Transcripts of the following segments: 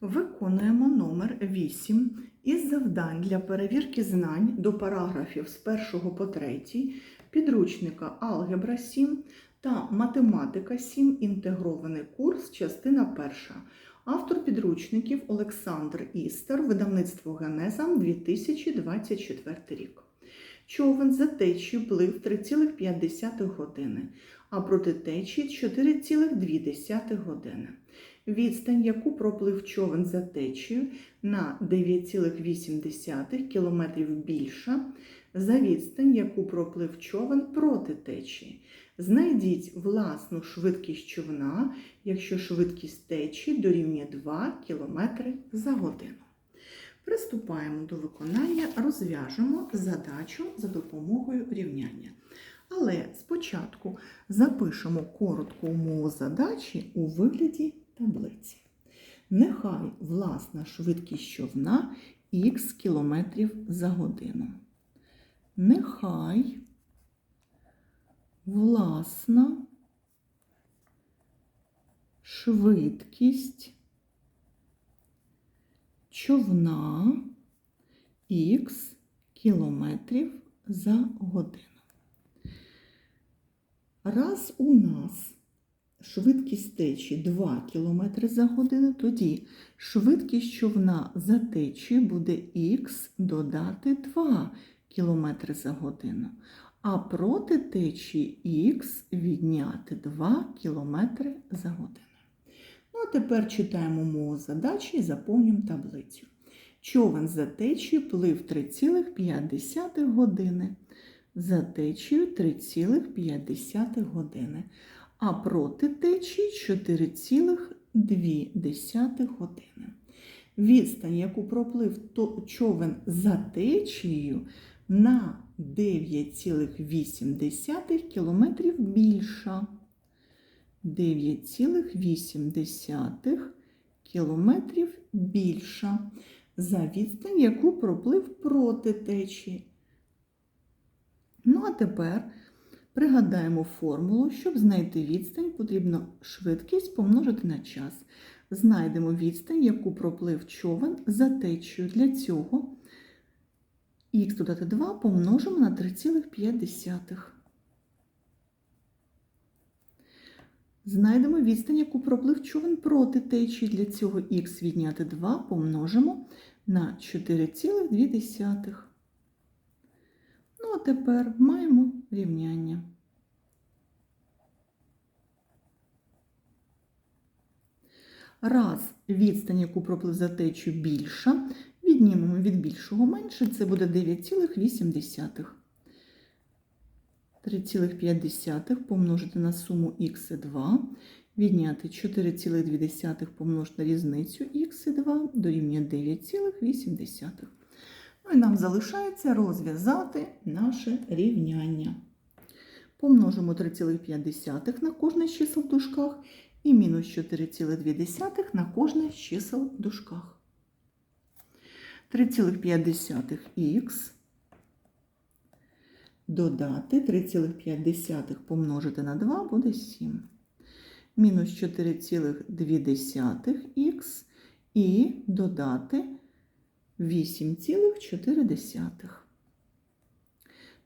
Виконуємо номер 8 із завдань для перевірки знань до параграфів з 1 по 3 підручника Алгебра 7 та Математика 7. Інтегрований курс, частина 1. Автор підручників Олександр Істер, видавництво Генеза 2024 рік. Човен за течією плив 3,5 години, а проти течії 4,2 години. Відстань, яку проплив човен за течією на 9,8 км більша за відстань, яку проплив човен проти течії. Знайдіть власну швидкість човна, якщо швидкість течії дорівнює 2 км за годину. Приступаємо до виконання, розв'яжемо задачу за допомогою рівняння. Але спочатку запишемо коротку умову задачі у вигляді таблиці. Нехай власна швидкість човна х км за годину. Нехай власна швидкість човна х кілометрів за годину. Раз у нас швидкість течії 2 км за годину, тоді швидкість човна за течією буде х додати 2 км за годину, а проти течії х відняти 2 км за годину. Ну, а тепер читаємо мову задачі і заповнюємо таблицю. Човен за течією плив 3,5 години. За течією 3,5 години. А проти течії 4,2 години. Відстань, яку проплив човен за течією на 9,8 км більша. 9,8 кілометрів більша за відстань, яку проплив проти течії. Ну, а тепер пригадаємо формулу, щоб знайти відстань, потрібно швидкість помножити на час. Знайдемо відстань, яку проплив човен за течією. Для цього х додати 2 помножимо на 3,5. Знайдемо відстань, яку проплив човен проти течії. Для цього х відняти 2 помножимо на 4,2. А тепер маємо рівняння. Раз відстань, яку проплив за течію більша, віднімемо від більшого менше, це буде 9,8. 3,5 помножити на суму х і 2, відняти 4,2 помножити на різницю х і 2 дорівнює 9,8. Ну і нам залишається розв'язати наше рівняння. Помножимо 3,5 на кожне з чисел в дужках і мінус 4,2 на кожне з чисел в дужках. 3,5х додати 3,5 помножити на 2 буде 7. Мінус 4,2х і додати 8,4.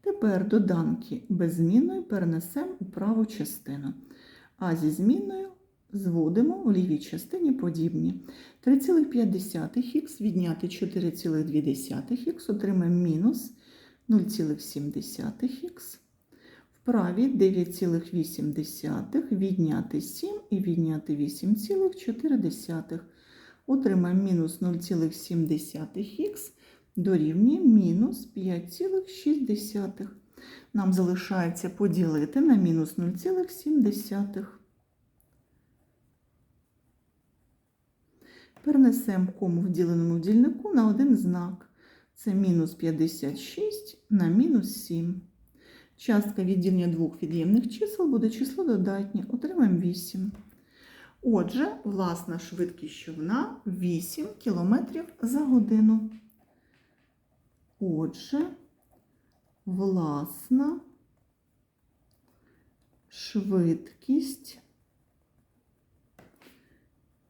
Tепер доданки без зміною перенесемо у праву частину, а зі зміною зводимо у лівій частині подібні. 3,5х відняти 4,2х отримаємо мінус 0,7х. Вправі 9,8 відняти 7 і відняти 8,4. Отримаємо мінус 0,7х дорівнює мінус 5,6. Нам залишається поділити на мінус 0,7. Перенесемо кому в діленому дільнику на один знак. Це мінус 56 на мінус 7. Частка відділення двох від'ємних чисел буде число додатнє. Отримаємо 8. Отже, власна швидкість човна 8 км за годину. Отже, власна швидкість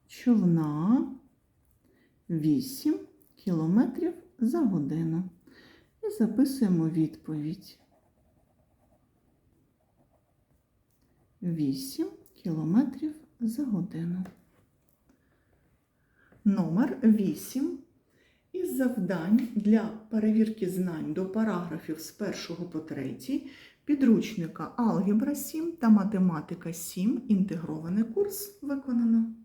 човна 8 км за годину. І записуємо відповідь. 8 км за годину. Номер 8 із завдань для перевірки знань до параграфів з 1 по 3 підручника Алгебра 7 та Математика 7 інтегрований курс виконано.